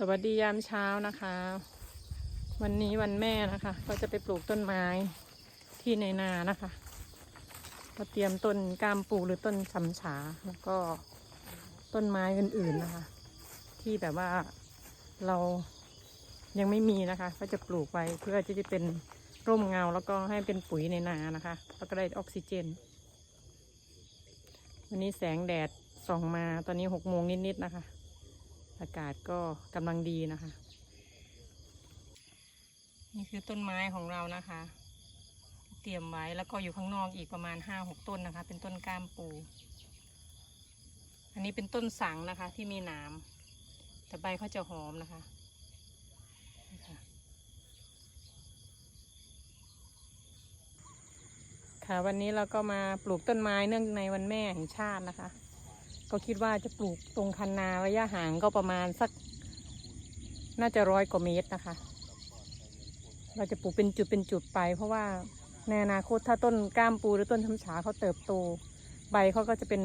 สวัสดียามเช้านะคะ วันนี้วันแม่นะคะ ก็จะไปปลูกต้นไม้ที่ในนานะคะก็เตรียมต้นกามปูหรือต้นชำฉาแล้วก็ต้นไม้อื่นๆนะคะ ที่แบบว่าเรายังไม่มีนะคะ ก็จะปลูกไว้เพื่อที่จะเป็นร่มเงาแล้วก็ให้เป็นปุ๋ยในนานะคะ แล้วก็ได้ออกซิเจน วันนี้แสงแดดส่องมาตอนนี้หกโมงนิดๆนะคะ อากาศก็กำลังดีนะคะ นี่คือต้นไม้ของเรานะคะ เตรียมไว้แล้วก็อยู่ข้างนอกอีกประมาณห้าหกต้นนะคะ เป็นต้นก้ามปู อันนี้เป็นต้นสังนะคะที่มีหนามแต่ใบเขาจะหอมนะคะค่ะวันนี้เราก็มาปลูกต้นไม้เนื่องในวันแม่แห่งชาตินะคะ ก็คิดว่าจะปลูกตรงคันนาระยะห่างก็ประมาณสัก น่าจะร้อยกว่าเมตรนะคะ เราจะปลูกเป็นจุดเป็นจุดไป เพราะว่าในอนาคตถ้าต้นก้ามปูหรือต้นช้ำฉาเขาเติบโต ใบเขาก็จะเป็น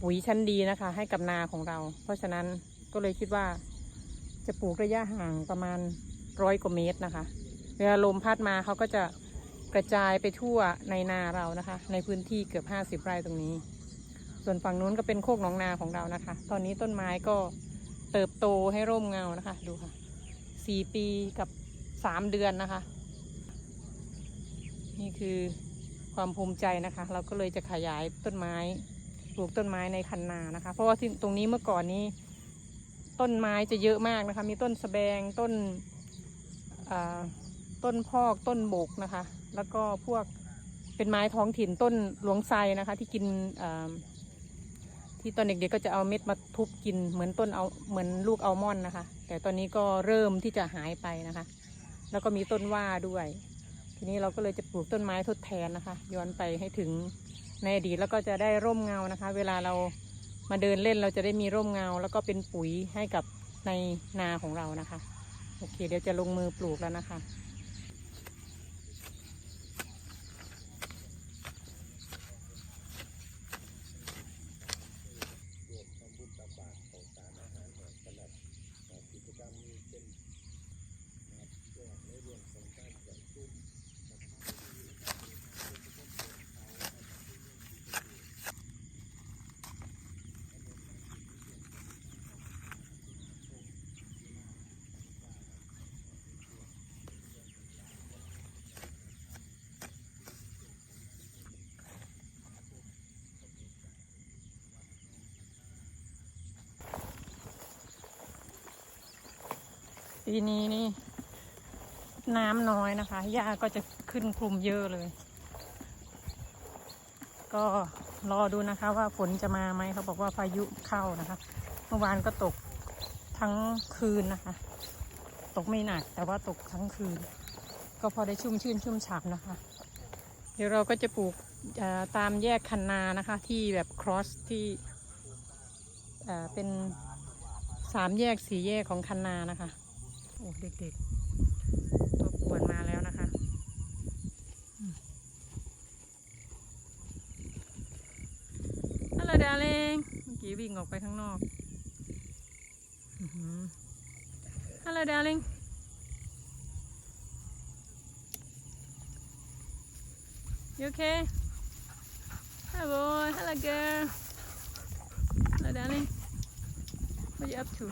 ปุ๋ยชั้นดีนะคะ ให้กับนาของเรา เพราะฉะนั้นก็เลยคิดว่าจะปลูกระยะห่างประมาณร้อยกว่าเมตรนะคะ เวลาลมพัดมาเขาก็จะกระจายไปทั่วในนาเรานะคะ ในพื้นที่เกือบห้าสิบไร่ตรงนี้ ส่วนฝั่งนู้นก็เป็นโคกหนองนาของเรานะคะ ตอนนี้ต้นไม้ก็เติบโตให้ร่มเงานะคะ ดูค่ะสี่ปีกับสามเดือนนะคะ นี่คือความภูมิใจนะคะ เราก็เลยจะขยายต้นไม้ปลูกต้นไม้ในคันนานะคะ เพราะว่าที่ตรงนี้เมื่อก่อนนี้ ต้นไม้จะเยอะมากนะคะ มีต้นสะแบงต้นต้นพอกต้นบกนะคะ แล้วก็พวกเป็นไม้ท้องถิ่นต้นหลวงไทรนะคะ ที่กินอ ที่ตอนเด็กๆก็จะเอาเม็ดมาทุบกินเหมือนต้นเอาเหมือนลูกอัลมอนด์นะคะ แต่ตอนนี้ก็เริ่มที่จะหายไปนะคะ แล้วก็มีต้นว่าด้วย ทีนี้เราก็เลยจะปลูกต้นไม้ทดแทนนะคะ ย้อนไปให้ถึงในอดีตแล้วก็จะได้ร่มเงานะคะ เวลาเรามาเดินเล่นเราจะได้มีร่มเงา แล้วก็เป็นปุ๋ยให้กับในนาของเรานะคะ โอเค เดี๋ยวจะลงมือปลูกแล้วนะคะ ปีนี้นี่ น้ำน้อยนะคะหญ้าก็จะขึ้นคลุมเยอะเลย ก็รอดูนะคะ ว่าฝนจะมาไหมเขาบอกว่าพายุเข้านะคะ เมื่อวานก็ตกทั้งคืนนะคะ ตกไม่หนักแต่ว่าตกทั้งคืน ก็พอได้ชุ่มชื่นชุ่มฉ่ำนะคะ เดี๋ยวเราก็จะปลูกตามแยกคันนานะคะ ที่แบบ cross ที่เป็นสามแยกสี่แยกของคันนานะคะ โอ้เด็กๆ ตัวป่วนมาแล้วนะคะฮัลโหลดาเลงเมื่อกี้วิ่งออกไปข้างนอกฮัลโหลดาเลง You okay? Hello boy, hello girl. Hello darling. What you up to?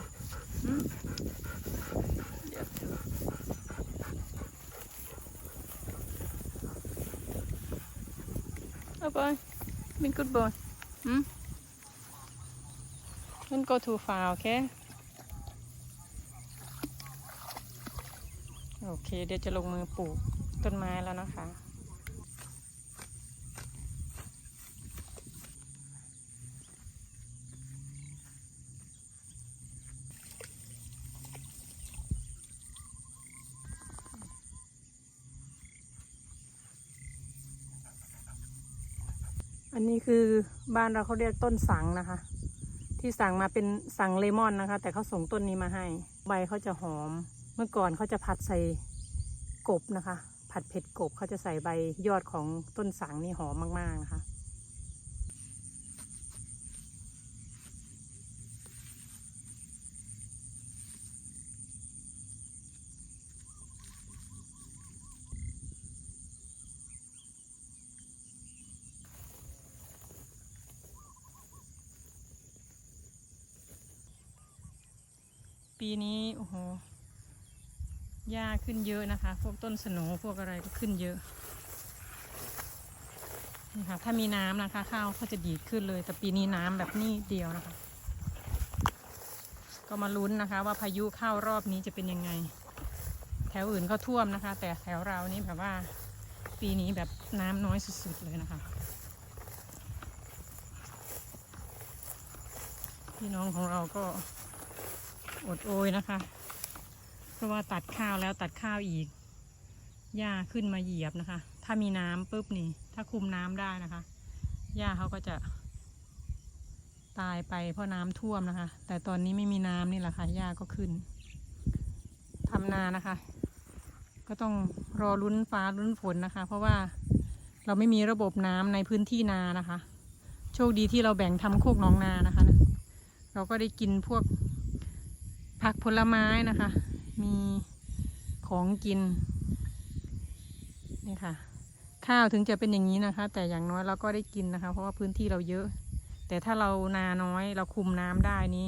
Hmm? Oh boy, been good boy. Hmm? Don't go too far, okay? โอเค เดี๋ยวจะลงมือปลูกต้นไม้แล้วนะคะ อันนี้คือบ้านเราเขาเรียกต้นสังนะคะ ที่สั่งมาเป็นสังเลมอนนะคะ แต่เขาส่งต้นนี้มาให้ ใบเขาจะหอม เมื่อก่อนเขาจะผัดใส่กบนะคะ ผัดเผ็ดกบเขาจะใส่ใบยอดของต้นสังนี่หอมมากๆนะคะ ปีนี้โอ้โหหญ้าขึ้นเยอะนะคะ พวกต้นสนพวกอะไรก็ขึ้นเยอะนี่ค่ะถ้ามีน้ำนะคะ ข้าวก็จะดีดขึ้นเลย แต่ปีนี้น้ำแบบนี้เดียวนะคะ ก็มาลุ้นนะคะ ว่าพายุเข้ารอบนี้จะเป็นยังไง แถวอื่นก็ท่วมนะคะ แต่แถวเรานี่แบบว่า ปีนี้แบบน้ำน้อยสุดๆเลยนะคะพี่น้องของเราก็ อดโอยนะคะ เพราะว่าตัดข้าวแล้วตัดข้าวอีก หญ้าขึ้นมาเหยียบนะคะ ถ้ามีน้ำปุ๊บนี่ ถ้าคุมน้ำได้นะคะ หญ้าเขาก็จะ ตายไปเพราะน้ำท่วมนะคะ แต่ตอนนี้ไม่มีน้ำนี่แหละค่ะ หญ้าก็ขึ้นทำนานะคะ ก็ต้องรอลุ้นฟ้าลุ้นฝนนะคะ เพราะว่าเราไม่มีระบบน้ำในพื้นที่นานะคะ โชคดีที่เราแบ่งทำโคกหนองนานะคะ เราก็ได้กินพวก ผักผลไม้นะคะ มีของกินนี่ค่ะ ข้าวถึงจะเป็นอย่างนี้นะคะ แต่อย่างน้อยเราก็ได้กินนะคะ เพราะว่าพื้นที่เราเยอะ แต่ถ้าเรานาน้อยเราคุมน้ำได้นี่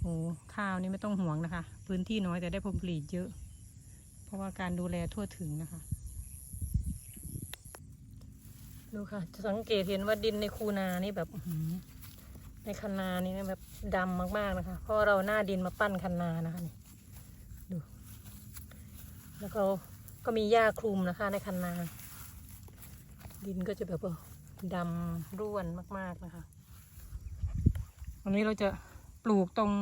โอ้ข้าวนี่ไม่ต้องห่วงนะคะ พื้นที่น้อยแต่ได้ผลผลิตเยอะ เพราะว่าการดูแลทั่วถึงนะคะดูค่ะจะสังเกตเห็นว่าดินในคูนานี่แบบ ในคันนานี่แบบดำมากๆนะคะ เพราะเราหน้าดินมาปั้นคันนานะคะนี่ดู แล้วก็ก็มีหญ้าคลุมนะคะ ในคันนา ดินก็จะแบบว่าดำร่วนมากๆนะคะวันนี้เราจะปลูกตรง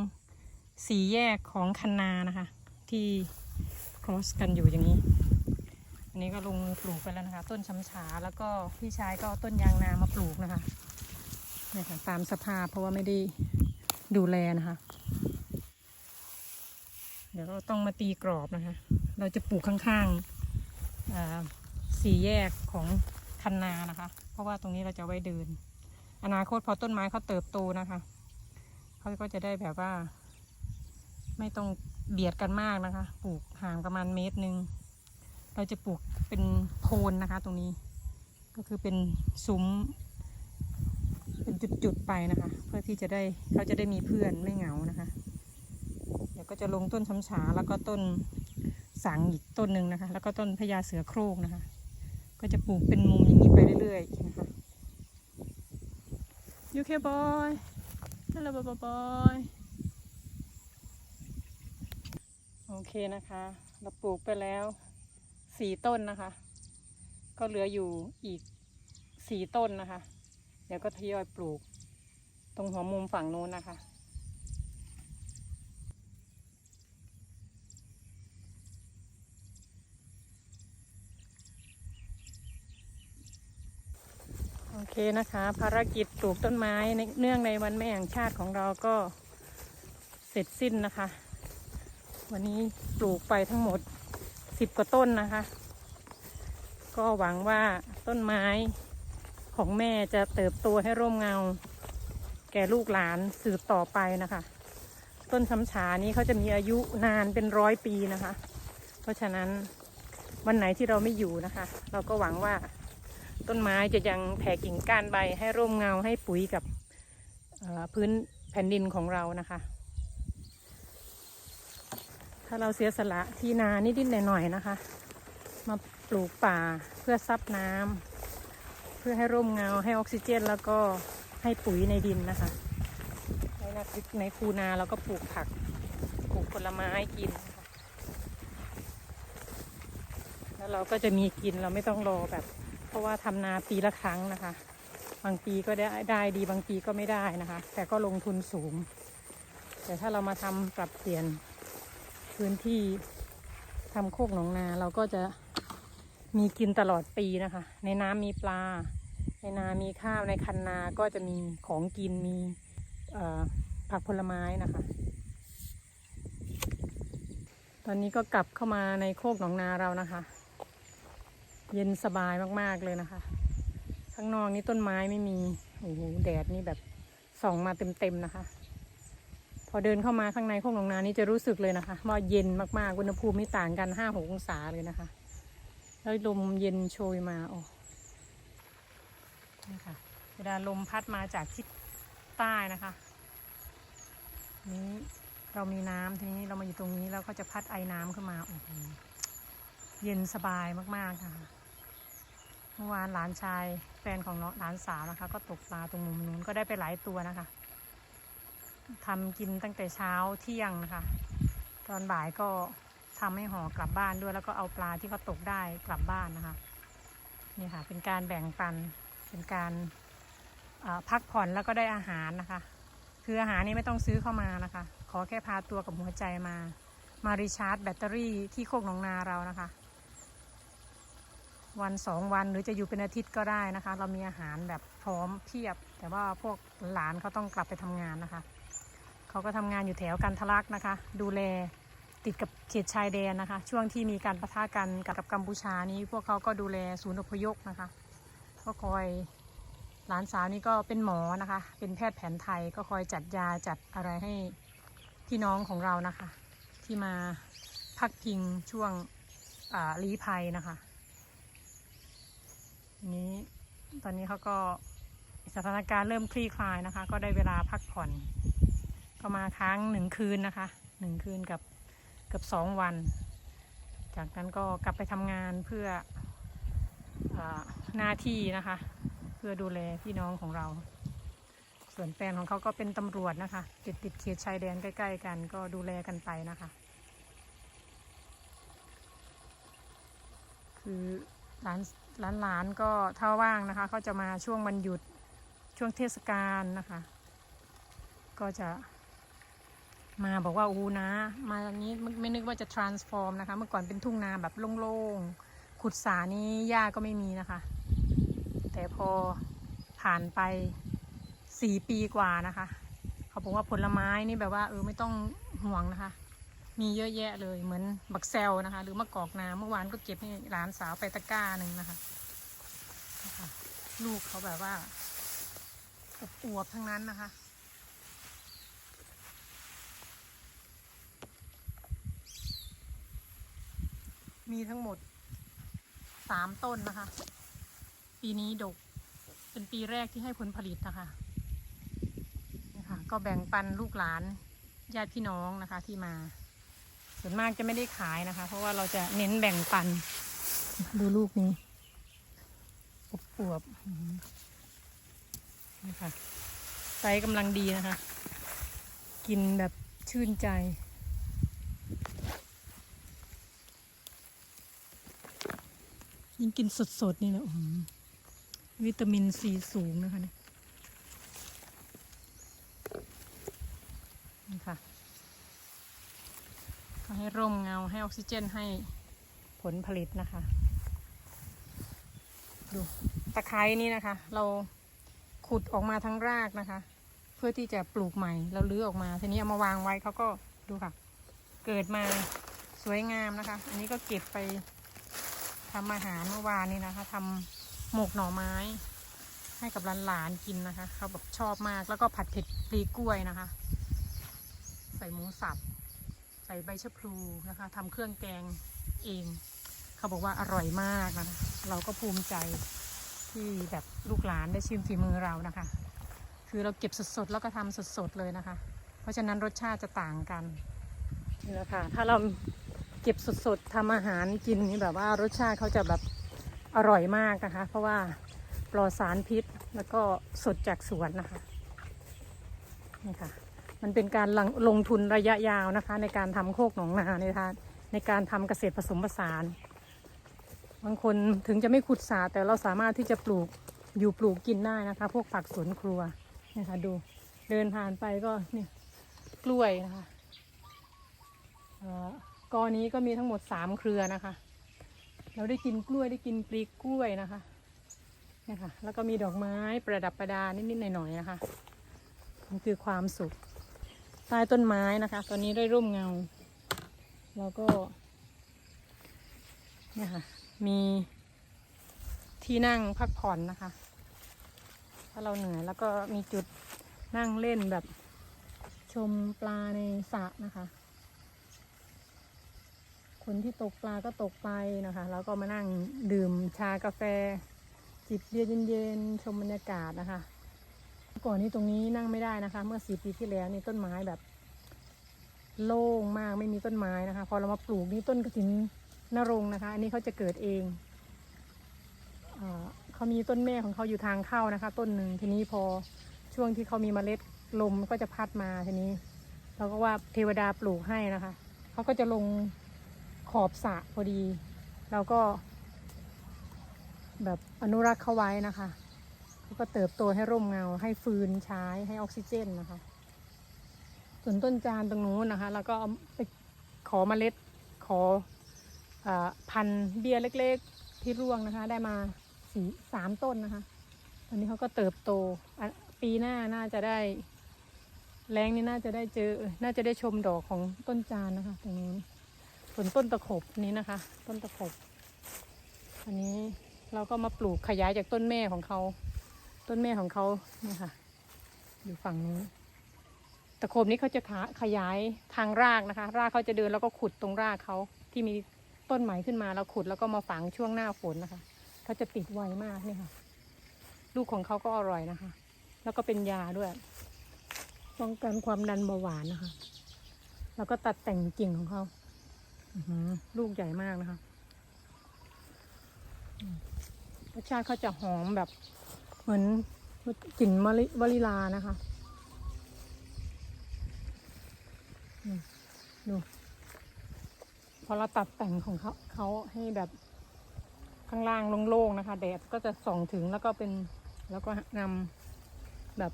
สีแยกของคันนานะคะ ที่ cross กันอยู่อย่างนี้ อันนี้ก็ลงปลูกไปแล้วนะคะ ต้นช้ำฉาแล้วก็พี่ชายก็ต้นยางนามาปลูกนะคะ นี่ค่ะตามสภาพเพราะว่าไม่ได้ดูแลนะคะ เดี๋ยวเราต้องมาตีกรอบนะคะ เราจะปลูกข้างๆสี่แยกของคันนานะคะ เพราะว่าตรงนี้เราจะไว้เดิน อนาคตพอต้นไม้เขาเติบโตนะคะเขาก็จะได้แบบว่า ไม่ต้องเบียดกันมากนะคะ ปลูกห่างประมาณเมตรหนึ่งเราจะปลูกเป็นโคนนะคะ ตรงนี้ ก็คือเป็นซุ้ม เป็นจุดๆไปนะคะ เพื่อที่จะได้เขาจะได้มีเพื่อนไม่เหงานะคะ เดี๋ยวก็จะลงต้นช้ำฉาแล้วก็ต้นสังอีกต้นหนึ่งนะคะ แล้วก็ต้นพญาเสือโคร่งนะคะ ก็จะปลูกเป็นมุมอย่างนี้ไปเรื่อยๆนะคะยูเคบอยฮัลโหลบอยบอยโอเคนะคะ เราปลูกไปแล้วสี่ต้นนะคะ ก็เหลืออยู่อีกสี่ต้นนะคะ ดี๋ยวก็ทยอยปลูก ตรงหัวมุมฝั่งนู้นนะคะ โอเคนะคะ ภารกิจปลูกต้นไม้ในเนื่องในวันแม่แห่งชาติของเราก็เสร็จสิ้นนะคะ วันนี้ปลูกไปทั้งหมดสิบกว่าต้นนะคะ ก็หวังว่าต้นไม้ ของแม่จะเติบโตให้ร่มเงา แก่ลูกหลานสืบต่อไปนะคะ ต้นช้ำฉานี้เขาจะมีอายุนานเป็นร้อยปีนะคะ เพราะฉะนั้นวันไหนที่เราไม่อยู่นะคะ เราก็หวังว่าต้นไม้จะยังแผ่กิ่งก้านใบให้ร่มเงาให้ปุ๋ยกับพื้นแผ่นดินของเรานะคะ ถ้าเราเสียสละที่นานิดๆหน่อยๆนะคะ มาปลูกป่าเพื่อซับน้ำ เพื่อให้ร่มเงาให้ออกซิเจน แล้วก็ให้ปุ๋ยในดินนะคะ ในนาในคูนาเราก็ปลูกผักปลูกผลไม้กิน แล้วเราก็จะมีกินเราไม่ต้องรอแบบ เพราะว่าทำนาปีละครั้งนะคะ บางปีก็ได้ได้ดีบางปีก็ไม่ได้นะคะ แต่ก็ลงทุนสูง แต่ถ้าเรามาทำปรับเปลี่ยนพื้นที่ทำโคกหนองนาเราก็จะ มีกินตลอดปีนะคะ ในน้ำมีปลา ในนา มีข้าว ในคันนา ก็จะมีของกิน มีผักผลไม้นะคะ ตอนนี้ก็กลับเข้ามาในโคกหนองนาเรานะคะ เย็นสบายมากๆเลยนะคะ ข้างนอกนี่ต้นไม้ไม่มี โอ้โห แดดนี่แบบส่องมาเต็มๆนะคะ พอเดินเข้ามาข้างในโคกหนองนานี่จะรู้สึกเลยนะคะว่าเย็นมากๆ อุณหภูมินี่ต่างกันห้าหกองศาเลยนะคะ แล้วลมเย็นโชยมาโอ้นี่ค่ะ เวลาลมพัดมาจากทิศใต้นะคะ นี้เรามีน้ำทีนี้เรามาอยู่ตรงนี้แล้วก็จะพัดไอ้น้ำขึ้นมาโอ้โหเย็นสบายมากๆค่ะเมื่อวานหลานชายแฟนของน้องหลานสาวนะคะ ก็ตกปลาตรงมุมนู้นก็ได้ไปหลายตัวนะคะทำกินตั้งแต่เช้าเที่ยงนะคะ ตอนบ่ายก็ ทำให้ห่อกลับบ้านด้วย แล้วก็เอาปลาที่เขาตกได้กลับบ้านนะคะนี่ค่ะ เป็นการแบ่งปันเป็นการาพักผ่อนแล้วก็ได้อาหารนะคะ คืออาหารนี้ไม่ต้องซื้อเข้ามานะคะ ขอแค่พาตัวกับหัวใจมา มารีชาร์จแบตเตอรี่ที่โคกหนองนาเรานะคะ วันสองวันหรือจะอยู่เป็นอาทิตย์ก็ได้นะคะ เรามีอาหารแบบพร้อมเพียบ แต่ว่าพวกหลานเขาต้องกลับไปทำงานนะคะ เขาก็ทำงานอยู่แถวกันทะลักนะคะ ดูแล ติดกับเขตชายแดนนะคะ ช่วงที่มีการปะทะกันกับกัมพูชานี้ พวกเขาก็ดูแลศูนย์อพยพนะคะ ก็คอยหลานสาวนี่ก็เป็นหมอนะคะ เป็นแพทย์แผนไทยก็คอยจัดยาจัดอะไรให้พี่น้องของเรานะคะ ที่มาพักพิงช่วงลี้ภัยนะคะนี้ตอนนี้เขาก็สถานการณ์เริ่มคลี่คลายนะคะ ก็ได้เวลาพักผ่อน ก็มาค้างหนึ่งคืนนะคะหนึ่งคืนกับ เกับสองวัน จากนั้นก็กลับไปทำงานเพื่ออหน้าที่นะคะ เพื่อดูแลพี่น้องของเรา ส่วนแฟนของเขาก็เป็นตำรวจนะคะ ติดติดเขตชายแดนใกล้ ๆ กันก็ดูแลกันไปนะคะ คือหลานหลานหลานก็ถ้าว่างนะคะเขาจะมาช่วงวันหยุดช่วงเทศกาลนะคะ ก็จะ มาบอกว่าอูนะ มาอย่างนี้ไม่นึกว่าจะ transform นะคะ เมื่อก่อนเป็นทุ่งนาแบบโล่งๆ ขุดสานี้หญ้าก็ไม่มีนะคะ แต่พอผ่านไปสี่ปีกว่านะคะ เขาบอกว่าผลไม้นี่แบบว่าเออไม่ต้องห่วงนะคะ มีเยอะแยะเลยเหมือนบักแซลนะคะ หรือมะกอกนาเมื่อวานก็เก็บให้หลานสาวไปตะกร้าหนึ่งนะคะนะคะลูกเขาแบบว่าอวบๆทั้งนั้นนะคะ มีทั้งหมดสามต้นนะคะ ปีนี้ดก เป็นปีแรกที่ให้ผลผลิตนะคะนี่ค่ะก็แบ่งปันลูกหลานญาติพี่น้องนะคะที่มา ส่วนมากจะไม่ได้ขายนะคะ เพราะว่าเราจะเน้นแบ่งปัน ดูลูกนี้อบอวบๆอื้อหือนี่ค่ะไซส์กำลังดีนะคะ กินแบบชื่นใจ ยิ่งกินสดๆ นี่นะอื้อหือวิตามินซีสูงนะคะเนี่ยนี่ค่ะก็ให้ร่มเงาให้ออกซิเจนให้ผลผลิตนะคะ ดูตะไคร้นี่นะคะ เราขุดออกมาทั้งรากนะคะ เพื่อที่จะปลูกใหม่เราลื้อออกมาทีนี้เอามาวางไว้เขาก็ดูค่ะ เกิดมาสวยงามนะคะ อันนี้ก็เก็บไป ทำอาหารเมื่อวานนี้นะคะทำหมกหน่อไม้ ให้กับหลานๆกินนะคะ เขาแบบชอบมากแล้วก็ผัดเผ็ดปลีกล้วยนะคะ ใส่หมูสับ ใส่ใบชะพลูนะคะทำเครื่องแกงเอง เขาบอกว่าอร่อยมากนะคะเราก็ภูมิใจที่แบบลูกหลานได้ชิมฝีมือเรานะคะ คือเราเก็บสดๆแล้วก็ทำสดๆเลยนะคะ เพราะฉะนั้นรสชาติจะต่างกันนี่แหละค่ะถ้าเรา เก็บสดๆทำอาหารกินนี่แบบว่ารสชาติเขาจะแบบอร่อยมากนะคะ เพราะว่าปลอดสารพิษแล้วก็สดจากสวนนะคะนี่ค่ะ มันเป็นการลงลงทุนระยะยาวนะคะ ในการทำโคกหนองนาในทางในการทำเกษตรผสมผสาน บางคนถึงจะไม่ขุดสาแต่เราสามารถที่จะปลูกอยู่ปลูกกินได้นะคะ พวกผักสวนครัวนี่ค่ะดูเดินผ่านไปก็เนี่ยกล้วยนะคะเอ่อ กอนี้ก็มีทั้งหมดสามเครือนะคะ เราได้กินกล้วยได้กินปลีกล้วยนะคะเนี่ยค่ะ แล้วก็มีดอกไม้ประดับประดานิดๆหน่อยๆนะคะมันคือความสุขใต้ต้นไม้นะคะ ตอนนี้ได้ร่มเงา แล้วก็เนี่ยค่ะ มีที่นั่งพักผ่อนนะคะ ถ้าเราเหนื่อยแล้วก็มีจุดนั่งเล่นแบบชมปลาในสระนะคะ คนที่ตกปลาก็ตกไปนะคะ แล้วก็มานั่งดื่มชากาแฟ จิบเบียร์เย็นๆชมบรรยากาศนะคะ ก่อนนี้ตรงนี้นั่งไม่ได้นะคะ เมื่อสี่ปีที่แล้วนี่ต้นไม้แบบ โล่งมากไม่มีต้นไม้นะคะ พอเรามาปลูกนี่ต้นกระถินนรงนะคะ อันนี้เขาจะเกิดเองเอเขามีต้นแม่ของเขาอยู่ทางเข้านะคะ ต้นหนึ่งทีนี้พอช่วงที่เขามีเมล็ดลมก็จะพัดมาทีนี้เราก็ว่าเทวดาปลูกให้นะคะเขาก็จะลง ขอบสระพอดี เราก็ แบบอนุรักษ์เขาไว้นะคะเขาก็เติบโตให้ร่มเงา ให้ฟืนใช้ให้ออกซิเจนนะคะ ส่วนต้นจานตรงนู้นนะคะ แล้วก็เอาไปขอเมล็ดขออพันเบี้ยเล็กๆที่ร่วงนะคะ ได้มาสีสามต้นนะคะตอนนี้เขาก็เติบโตปีหน้าน่าจะได้ แรงนี่น่าจะได้เจอ น่าจะได้ชมดอกของต้นจานนะคะ ตรงนู้ ส่วนต้นตะขบนี้นะคะ ต้นตะขบ อันนี้เราก็มาปลูกขยายจากต้นแม่ของเขา ต้นแม่ของเขาเนี่ยค่ะ อยู่ฝั่งนี้ตะโขบนี้เขาจะขาขยายทางรากนะคะ รากเขาจะเดินแล้วก็ขุดตรงรากเขาที่มีต้นใหม่ขึ้นมาแล้วขุดแล้วก็มาฝังช่วงหน้าฝนนะคะเขาจะติดไวมากเนี่ยค่ะ ลูกของเขาก็อร่อยนะคะ แล้วก็เป็นยาด้วยป้องกันความดันเบาหวานนะคะ แล้วก็ตัดแต่งกิ่งของเขา ลูกใหญ่มากนะคะรสชาติเขาจะหอมแบบ เหมือนกลิ่นมะลิวลิลานะคะดูพอเราตัดแต่งของเขาเขาให้แบบข้างล่างโล่งๆนะคะ แดดก็จะส่องถึงแล้วก็เป็นแล้วก็นำแบบ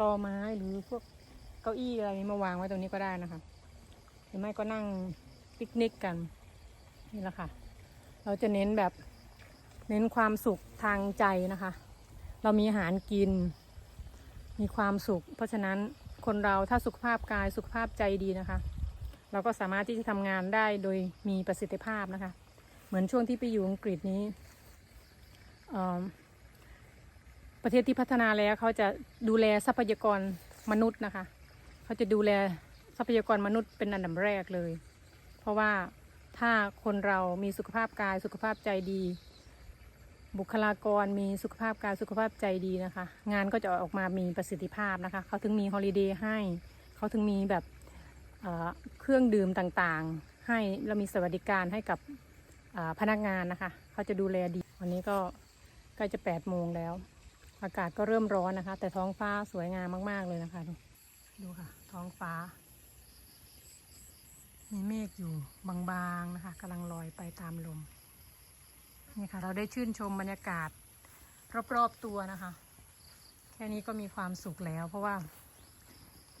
ตอไม้หรือพวกเก้าอี้อะไรมาวางไว้ตรงนี้ก็ได้นะคะ หรือไม่ก็นั่ง ปิกนิกกัน นี่แหละค่ะ เราจะเน้นแบบเน้นความสุขทางใจนะคะ เรามีอาหารกิน มีความสุข เพราะฉะนั้นคนเราถ้าสุขภาพกายสุขภาพใจดีนะคะ เราก็สามารถที่จะทำงานได้โดยมีประสิทธิภาพนะคะ เหมือนช่วงที่ไปอยู่อังกฤษนี้ประเทศที่พัฒนาแล้วเขาจะดูแลทรัพยากรมนุษย์นะคะ เขาจะดูแลทรัพยากรมนุษย์เป็นอันดับแรกเลย ราะว่าถ้าคนเรามีสุขภาพกายสุขภาพใจดี บุคลากรมีสุขภาพกายสุขภาพใจดีนะคะ งานก็จะออกมามีประสิทธิภาพนะคะ เขาถึงมีฮอลิเดย์ให้ เขาถึงมีแบบเเครื่องดื่มต่างๆ ให้เรามีสวัสดิการให้กับพนักงานนะคะ เขาจะดูแลดี วันนี้ก็ใกล้จะแปดโมงแล้ว อากาศก็เริ่มร้อนนะคะ แต่ท้องฟ้าสวยงามมาก ๆ เลยนะคะ ดูค่ะ ท้องฟ้า มีเมฆอยู่บางๆนะคะกำลังลอยไปตามลม นี่ค่ะ เราได้ชื่นชมบรรยากาศรอบๆตัวนะคะ แค่นี้ก็มีความสุขแล้ว เพราะว่า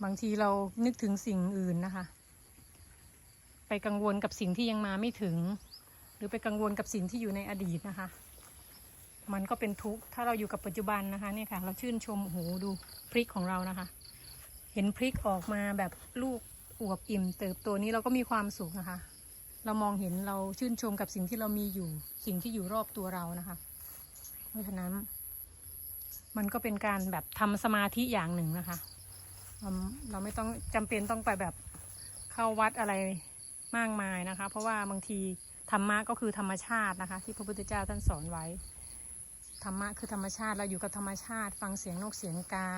บางทีเรานึกถึงสิ่งอื่นนะคะ ไปกังวลกับสิ่งที่ยังมาไม่ถึง หรือไปกังวลกับสิ่งที่อยู่ในอดีตนะคะ มันก็เป็นทุกข์ถ้าเราอยู่กับปัจจุบันนะคะเนี่ยค่ะ เราชื่นชมโอ้โหดูพริกของเรานะคะ เห็นพริกออกมาแบบลูก อวบอิ่มเติบโตนี้เราก็มีความสุขนะคะ เรามองเห็นเราชื่นชมกับสิ่งที่เรามีอยู่ สิ่งที่อยู่รอบตัวเรานะคะ เพราะฉะนั้น มันก็เป็นการแบบทำสมาธิอย่างหนึ่งนะคะ เราเราไม่ต้องจำเป็นต้องไปแบบเข้าวัดอะไรมากมายนะคะ เพราะว่าบางทีธรรมะก็คือธรรมชาตินะคะ ที่พระพุทธเจ้าท่านสอนไว้ธรรมะคือธรรมชาติเราอยู่กับธรรมชาติ ฟังเสียงนกเสียงกา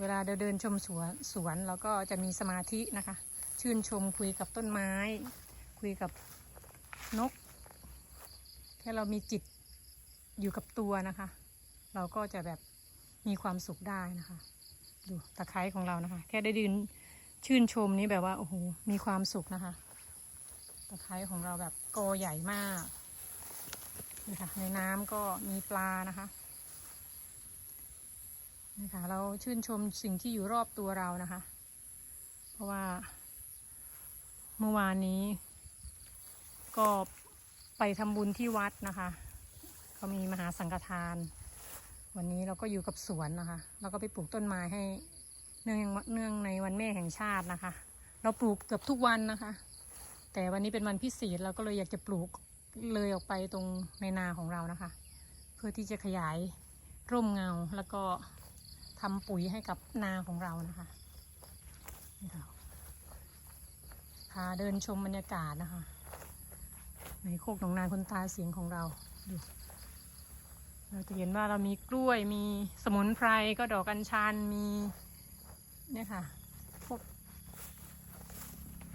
เวลาเดินเดินชมสวนสวนเราก็จะมีสมาธินะคะ ชื่นชมคุยกับต้นไม้ คุยกับนก แค่เรามีจิตอยู่กับตัวนะคะ เราก็จะแบบมีความสุขได้นะคะ ดูตะไคร้ของเรานะคะ แค่ได้ดินชื่นชมนี้แบบว่าโอ้โหมีความสุขนะคะ ตะไคร้ของเราแบบโกใหญ่มากนี่ค่ะในน้ำก็มีปลานะคะ นี่ค่ะ เราชื่นชมสิ่งที่อยู่รอบตัวเรานะคะ เพราะว่าเมื่อวานนี้ ก็ไปทำบุญที่วัดนะคะเขามีมหาสังฆทาน วันนี้เราก็อยู่กับสวนนะคะ เราก็ไปปลูกต้นไม้ให้เนื่องเนื่องในวันแม่แห่งชาตินะคะ เราปลูกเกือบทุกวันนะคะ แต่วันนี้เป็นวันพิเศษเราก็เลยอยากจะปลูกเลยออกไปตรงในนาของเรานะคะ เพื่อที่จะขยายร่มเงาแล้วก็ ทำปุ๋ยให้กับนาของเรานะคะนี่ค่ะพาเดินชมบรรยากาศนะคะ ในโคกหนองนาคนตาเสียงของเราดูเราจะเห็นว่าเรามีกล้วยมีสมุนไพรก็ดอกอัญชันมีเนี่ยค่ะพวก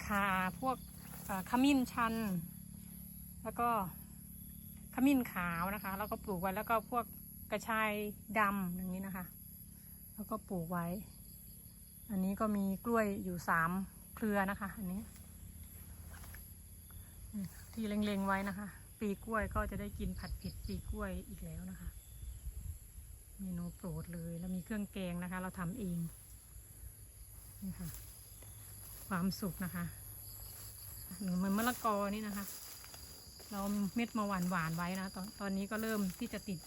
ขาพวกขมิ้นชัน แล้วก็ขมิ้นขาวนะคะ แล้วก็ปลูกไว้แล้วก็พวกกระชายดำอย่างนี้นะคะ แล้วก็ปลูกไว้ อันนี้ก็มีกล้วยอยู่สามเครือนะคะ อันนี้ ที่เล็งๆไว้นะคะ ปีกล้วยก็จะได้กินผัดเผ็ดปีกล้วยอีกแล้วนะคะ เมนูโปรดเลยแล้วมีเครื่องแกงนะคะ เราทำเองนี่ค่ะ ความสุขนะคะหรือเหมือนมะละกอนี่นะคะ เราเม็ดมาหวานหวานไว้นะตอนตอนนี้ก็เริ่มที่จะติด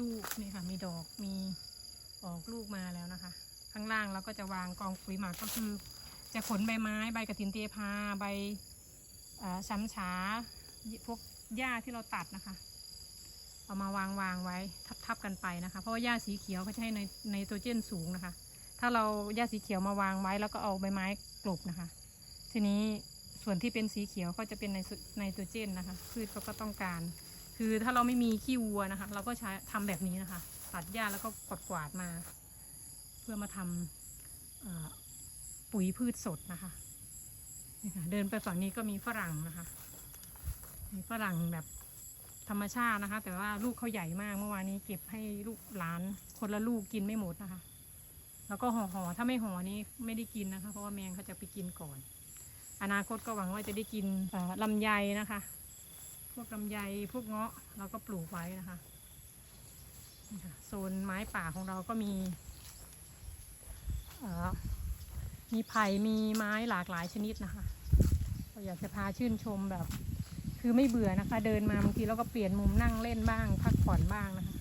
ลูกนี่ค่ะ มีดอกมี ออกลูกมาแล้วนะคะ ข้างล่างเราก็จะวางกองปุ๋ยหมักก็คือ จะขนใบไม้ใบกระถินเตพาใบเอ่อช้ำฉาพวกหญ้าที่เราตัดนะคะเอามาวางวางไว้ทับทับกันไปนะคะ เพราะว่าหญ้าสีเขียวเขาจะให้ในในโตรเจนสูงนะคะ ถ้าเราหญ้าสีเขียวมาวางไว้ แล้วก็เอาใบไม้กลบนะคะ ทีนี้ส่วนที่เป็นสีเขียวก็จะเป็นในในโตรเจนนะคะพืชเขาก็ต้องการ คือถ้าเราไม่มีขี้วัวนะคะ เราก็ใช้ทำแบบนี้นะคะ ตัดหญ้าแล้วก็กวาดกวาดมา เพื่อมาทำปุ๋ยพืชสดนะคะนี่ค่ะเดินไปฝั่งนี้ก็มีฝรั่งนะคะ มีฝรั่งแบบธรรมชาตินะคะ แต่ว่าลูกเขาใหญ่มากเมื่อวานนี้เก็บให้ลูกหลานคนละลูกกินไม่หมดนะคะ แล้วก็ห่อห่อๆถ้าไม่ห่อนี้ไม่ได้กินนะคะ เพราะว่าแมงเขาจะไปกินก่อน อนาคตก็หวังว่าจะได้กินลำไยนะคะ พวกลำไยพวกเงาะเราก็ปลูกไว้นะคะ โซนไม้ป่าของเราก็มีมีไผ่มีไม้หลากหลายชนิดนะคะเราอยากจะพาชื่นชมแบบ คือไม่เบื่อนะคะ เดินมาบางทีเราก็เปลี่ยนมุมนั่งเล่นบ้าง พักผ่อนบ้างนะคะ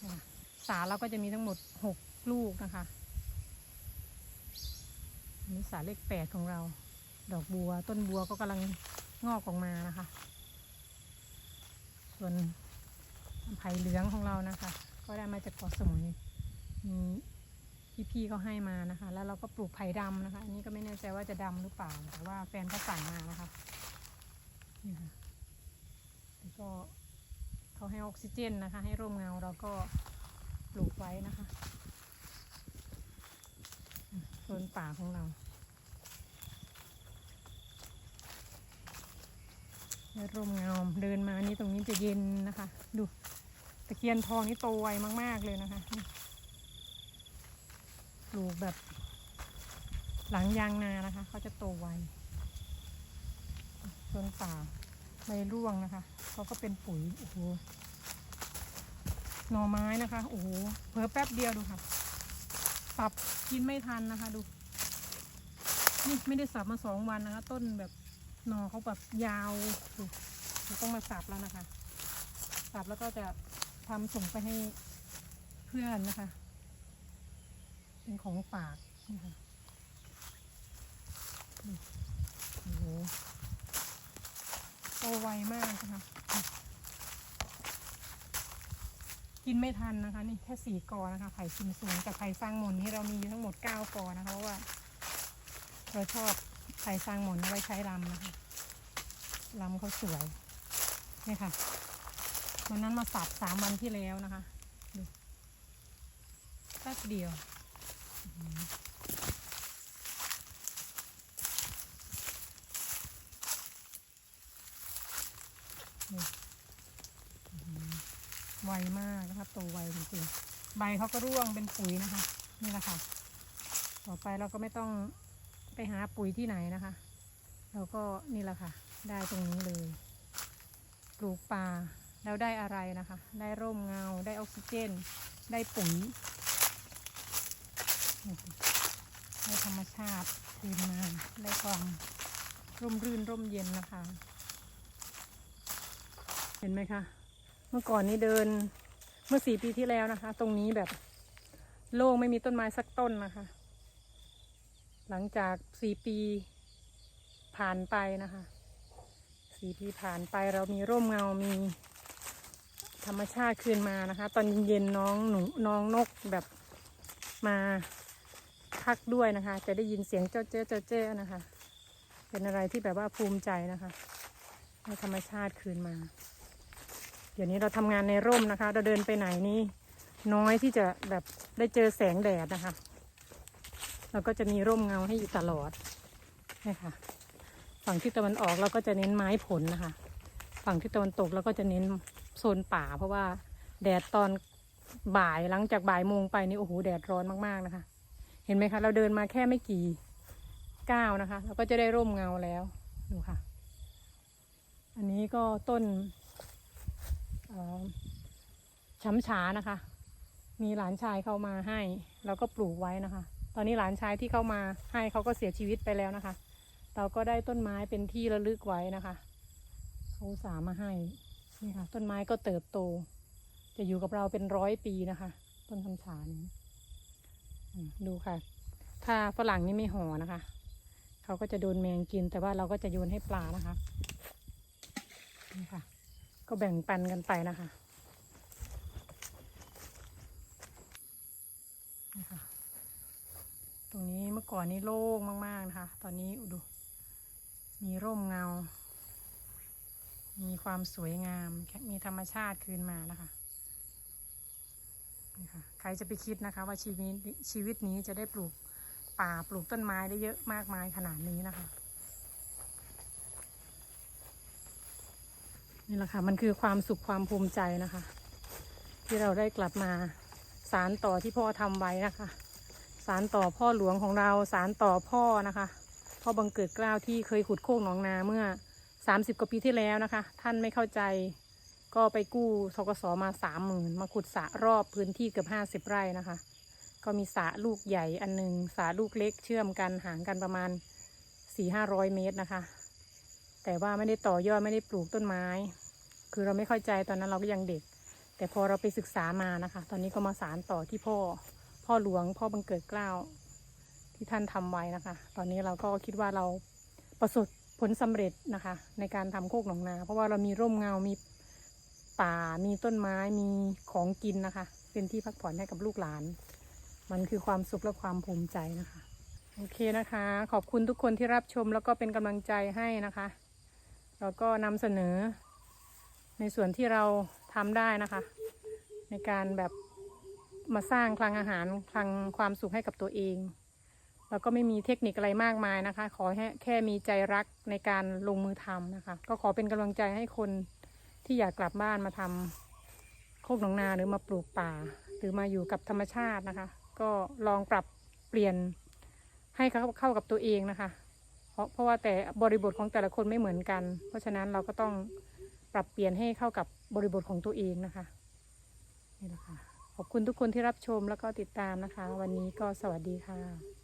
นี่ค่ะสาเราก็จะมีทั้งหมดหกลูกนะคะอันนี้สาเลขแปดของเรา ดอกบัวต้นบัวก็กำลังงอกออกมานะคะ ส่วน ไผ่เหลืองของเรานะคะ ก็ได้มาจากเกาะสมุยมีพี่ๆเขาให้มานะคะ แล้วเราก็ปลูกไผ่ดำนะคะ อันนี้ก็ไม่แน่ใจว่าจะดำหรือเปล่า แต่ว่าแฟนเขาสั่งมานะคะนี่ค่ะแล้วก็เขาให้ออกซิเจนนะคะ ให้ร่มเงาเราก็ปลูกไว้นะคะอืมโซนป่าของเราได้ร่มเงาเดินมานี่ตรงนี้จะเย็นนะคะ ดู ตะเคียนทองนี่โตไวมาก ๆ เลยนะคะปลูกแบบ หลังยางนานะคะเขาจะโตไวต้นป่าใบร่วงนะคะเขาก็เป็นปุ๋ยโอ้โหหน่อไม้นะคะโอ้โหเพิ่แป๊บเดียวดูค่ะ สับกินไม่ทันนะคะ ดูนี่ไม่ได้สับมาสองวันนะคะ ต้นแบบหน่อเขาแบบยาวดูต้องมาสับแล้วนะคะ สับแล้วก็จะ ทำส่งไปให้เพื่อนนะคะ เป็นของฝากนี่ค่ะโอ้โหโตไวมากนะคะ กินไม่ทันนะคะ นี่แค่สี่กอนะคะไผ่ชิมสูงกับไผ่สร้างมนที่เรามีอยู่ทั้งหมดเก้ากอนะคะเพราะว่า เราชอบไผ่สร้างหมนเอาไว้ใช้ลำนะคะลำเขาสวยนี่ค่ะ วันนั้นมาสับสามวันที่แล้วนะคะดูแป๊บเดียวไวมากนะคะโตไวจริงๆใบเขาก็ร่วงเป็นปุ๋ยนะคะ นี่แหละค่ะ ต่อไปเราก็ไม่ต้องไปหาปุ๋ยที่ไหนนะคะ เราก็นี่แหละค่ะ ได้ตรงนี้เลย ปลูกป่า แล้วได้อะไรนะคะ ได้ร่มเงา ได้ออกซิเจน ได้ปุ๋ยได้ธรรมชาติคืนมาได้ความร่มรื่นร่มเย็นนะคะ เห็นไหมคะ เมื่อก่อนนี้เดินเมื่อสี่ปีที่แล้วนะคะ ตรงนี้แบบโล่งไม่มีต้นไม้สักต้นนะคะ หลังจากสี่ปีผ่านไปนะคะสี่ปีผ่านไปเรามีร่มเงามี ธรรมชาติคืนมานะคะ ตอนเย็นๆน้องหนูน้องนกแบบมาพักด้วยนะคะ จะได้ยินเสียงเจ้าเจ้าเจ้าเจ้านะคะ เป็นอะไรที่แบบว่าภูมิใจนะคะให้ธรรมชาติคืนมา เดี๋ยวนี้เราทำงานในร่มนะคะ เราเดินไปไหนนี่น้อยที่จะแบบได้เจอแสงแดดนะคะเราก็จะมีร่มเงาให้อยู่ตลอดนี่ค่ะ ฝั่งที่ตะวันออกเราก็จะเน้นไม้ผลนะคะ ฝั่งที่ตะวันตกเราก็จะเน้น โซนป่า เพราะว่าแดดตอนบ่ายหลังจากบ่ายโมงไปนี่โอ้โหแดดร้อนมากๆนะคะ เห็นไหมคะ เราเดินมาแค่ไม่กี่ก้าวนะคะ เราก็จะได้ร่มเงาแล้วดูค่ะ อันนี้ก็ต้นเอ่อช้านะคะ มีหลานชายเข้ามาให้เราก็ปลูกไว้นะคะ ตอนนี้หลานชายที่เข้ามาให้เขาก็เสียชีวิตไปแล้วนะคะ เราก็ได้ต้นไม้เป็นที่ระลึกไว้นะคะ เขาสามาให้ นี่ค่ะ ต้นไม้ก็เติบโต จะอยู่กับเราเป็นร้อยปีนะคะ ต้นช้ำฉานี้ดูค่ะ ถ้าฝรั่งนี่ไม่ห่อนะคะ เขาก็จะโดนแมงกิน แต่ว่าเราก็จะโยนให้ปลานะคะนี่ค่ะ ก็แบ่งปันกันไปนะคะนี่ค่ะ ตรงนี้เมื่อก่อนนี้โล่งมาก ๆ นะคะ ตอนนี้ดู มีร่มเงา มีความสวยงาม มีธรรมชาติคืนมานะคะนี่ค่ะใครจะไปคิดนะคะ ว่าชีวิตชีวิตนี้จะได้ปลูกป่าปลูกต้นไม้ได้เยอะมากมายขนาดนี้นะคะ นี่แหละค่ะมันคือความสุขความภูมิใจนะคะ ที่เราได้กลับมาสารต่อที่พ่อทำไว้นะคะ สารต่อพ่อหลวงของเราสารต่อพ่อนะคะพ่อบังเกิดกล้าวที่เคยขุดโค้งหนองนาเมื่อ 30 กว่าปีที่แล้วนะคะ ท่านไม่เข้าใจก็ไปกู้ทกสมาสามหมื่นมาขุดสระรอบพื้นที่เกือบห้าสิบไร่นะคะ ก็มีสระลูกใหญ่อันหนึ่งสระลูกเล็กเชื่อมกันห่างกันประมาณสี่ห้าร้อยเมตรนะคะ แต่ว่าไม่ได้ต่อยอดไม่ได้ปลูกต้นไม้ คือเราไม่เข้าใจตอนนั้นเราก็ยังเด็ก แต่พอเราไปศึกษามานะคะ ตอนนี้ก็มาสารต่อที่พ่อ พ่อหลวงพ่อบังเกิดเกล้าวที่ท่านทำไว้นะคะ ตอนนี้เราก็คิดว่าเราประสบ ผลสำเร็จนะคะ ในการทำโคกหนองนา เพราะว่าเรามีร่มเงา มีป่า มีต้นไม้ มีของกินนะคะ เป็นที่พักผ่อนให้กับลูกหลาน มันคือความสุขและความภูมิใจนะคะ โอเคนะคะ ขอบคุณทุกคนที่รับชมแล้วก็เป็นกำลังใจให้นะคะ แล้วก็นำเสนอในส่วนที่เราทำได้นะคะ ในการแบบมาสร้างคลังอาหารคลังความสุขให้กับตัวเอง แล้วก็ไม่มีเทคนิคอะไรมากมายนะคะ ขอแค่แค่มีใจรักในการลงมือทำนะคะ ก็ขอเป็นกำลังใจให้คนที่อยากกลับบ้านมาทำโคกหนองนาหรือมาปลูกป่า หรือมาอยู่กับธรรมชาตินะคะ ก็ลองปรับเปลี่ยนให้เข้าเข้ากับตัวเองนะคะ เพราะเพราะว่าแต่บริบทของแต่ละคนไม่เหมือนกัน เพราะฉะนั้นเราก็ต้องปรับเปลี่ยนให้เข้ากับบริบทของตัวเองนะคะนี่แหละค่ะขอบคุณทุกคนที่รับชมแล้วก็ติดตามนะคะ วันนี้ก็สวัสดีค่ะ